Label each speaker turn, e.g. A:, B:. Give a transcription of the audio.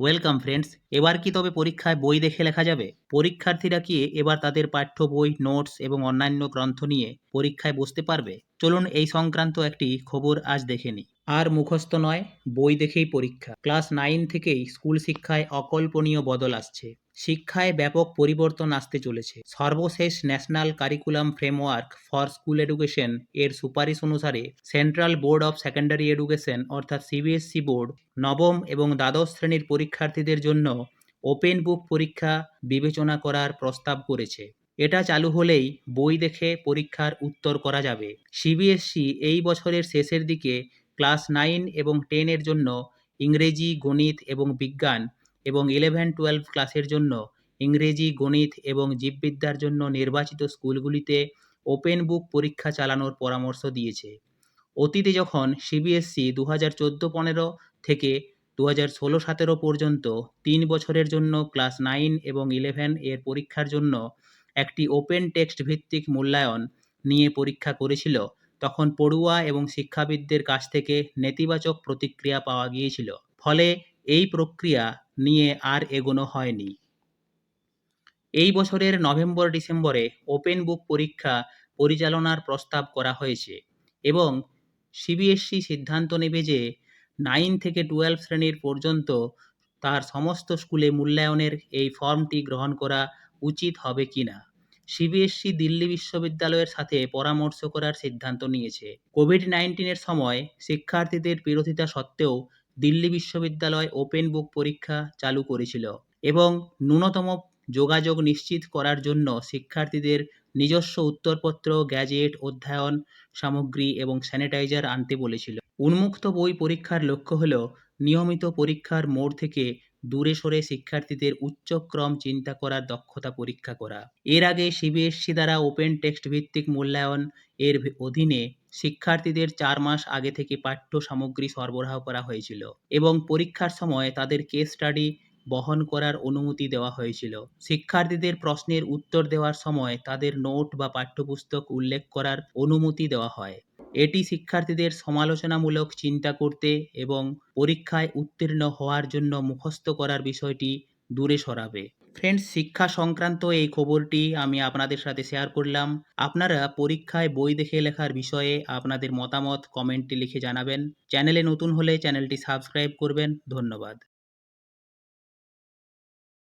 A: Welcome friends এবার কি তবে পরীক্ষায় বই দেখে লেখা যাবে? পরীক্ষার্থীরা কি এবার তাদের পাঠ্য বই নোটস এবং অন্যান্য গ্রন্থ নিয়ে পরীক্ষায় বসতে পারবে? চলুন এই সংক্রান্ত একটি খবর আজ দেখে নিই। আর মুখস্থ নয়, বই দেখেই পরীক্ষা। ক্লাস নাইন থেকেই স্কুল শিক্ষায় অকল্পনীয় বদল আসছে। শিক্ষায় ব্যাপক পরিবর্তন আসতে চলেছে। সর্বশেষ national curriculum framework for school education এর সুপারিশ অনুসারে central board of secondary education অর্থাৎ সিবিএসসি বোর্ড নবম এবং দ্বাদশ শ্রেণির পরীক্ষার্থীদের জন্য ওপেন বুক পরীক্ষা বিবেচনা করার প্রস্তাব করেছে। এটা চালু হলেই বই দেখে পরীক্ষার উত্তর করা যাবে। সিবিএসসি এই বছরের শেষের দিকে ক্লাস নাইন এবং টেনের জন্য ইংরেজি, গণিত এবং বিজ্ঞান এবং ইলেভেন, টুয়েলভ ক্লাসের জন্য ইংরেজি, গণিত এবং জীববিদ্যার জন্য নির্বাচিত স্কুলগুলিতে ওপেন বুক পরীক্ষা চালানোর পরামর্শ দিয়েছে। অতীতে যখন সিবিএসসি দু হাজার চোদ্দ পনেরো থেকে দু হাজার ষোলো সতেরো পর্যন্ত তিন বছরের জন্য ক্লাস নাইন এবং ইলেভেন এর পরীক্ষার জন্য একটি ওপেন টেক্সট ভিত্তিক মূল্যায়ন নিয়ে পরীক্ষা করেছিল তখন পড়ুয়া এবং শিক্ষাবিদদের কাছ থেকে নেতিবাচক প্রতিক্রিয়া পাওয়া গিয়েছিল। ফলে এই প্রক্রিয়া নিয়ে আর এগোনো হয়নি। এই বছরের নভেম্বর ডিসেম্বরে ওপেন বুক পরীক্ষা পরিচালনার প্রস্তাব করা হয়েছে এবং সিবিএসসি সিদ্ধান্ত নেবে যে নাইন থেকে টুয়েলভ শ্রেণির পর্যন্ত তার সমস্ত স্কুলে মূল্যায়নের এই ফর্মটি গ্রহণ করা উচিত হবে কিনা। সিবিএসসি দিল্লি বিশ্ববিদ্যালয়ের সাথে পরামর্শ করার সিদ্ধান্ত নিয়েছে। কোভিড নাইন্টিনের সময় শিক্ষার্থীদের বিরোধিতা সত্ত্বেও দিল্লি বিশ্ববিদ্যালয় ওপেন বুক পরীক্ষা চালু করেছিল এবং ন্যূনতম যোগাযোগ নিশ্চিত করার জন্য শিক্ষার্থীদের নিজস্ব উত্তরপত্র, গ্যাজেট, অধ্যয়ন সামগ্রী এবং স্যানিটাইজার আনতে বলেছিল। উন্মুক্ত বই পরীক্ষার লক্ষ্য হল নিয়মিত পরীক্ষার মোড় থেকে দূরে সরে শিক্ষার্থীদের উচ্চক্রম চিন্তা করার দক্ষতা পরীক্ষা করা। এর আগে সিবিএসসি দ্বারা ওপেন টেক্সট ভিত্তিক মূল্যায়ন এর অধীনে শিক্ষার্থীদের চার মাস আগে থেকে পাঠ্য সামগ্রী সরবরাহ করা হয়েছিল এবং পরীক্ষার সময় তাদের কেস স্টাডি বহন করার অনুমতি দেওয়া হয়েছিল। শিক্ষার্থীদের প্রশ্নের উত্তর দেওয়ার সময় তাদের নোট বা পাঠ্যপুস্তক উল্লেখ করার অনুমতি দেওয়া হয়। এটি শিক্ষার্থীদের সমালোচনামূলক চিন্তা করতে এবং পরীক্ষায় উত্তীর্ণ হওয়ার জন্য মুখস্থ করার বিষয়টি দূরে সরাবে। ফ্রেন্ডস, শিক্ষা সংক্রান্ত এই খবরটি আমি আপনাদের সাথে শেয়ার করলাম। আপনারা পরীক্ষায় বই দেখে লেখার বিষয়ে আপনাদের মতামত কমেন্টে লিখে জানাবেন। চ্যানেলে নতুন হলে চ্যানেলটি সাবস্ক্রাইব করবেন। ধন্যবাদ।